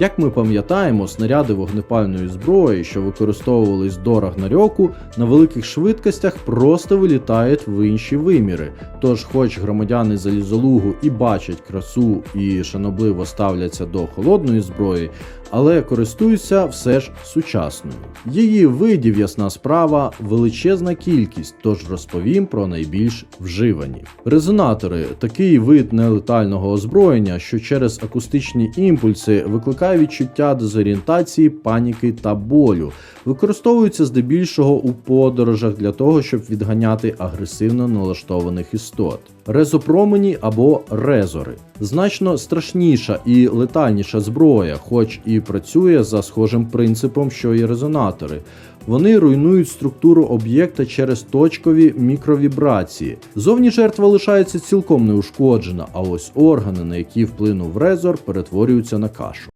Як ми пам'ятаємо, снаряди вогнепальної зброї, що використовувались до Рагнарьоку, на великих швидкостях просто вилітають в інші виміри. Тож, хоч громадяни залізолугу і бачать красу і шанобливо ставляться до холодної зброї, але користуються все ж сучасною. Її видів, ясна справа, величезна кількість, тож розповім про найбільш вживані. Резонатори такий вид нелетального озброєння, що через акустичні імпульси викликає відчуття дезорієнтації, паніки та болю. Використовуються здебільшого у подорожах для того, щоб відганяти агресивно налаштованих істот. Резопромені або резори значно страшніша і летальніша зброя, хоч і працює за схожим принципом, що і резонатори. Вони руйнують структуру об'єкта через точкові мікровібрації. Зовні жертва лишається цілком неушкоджена, а ось органи, на які вплинув резор, перетворюються на кашу.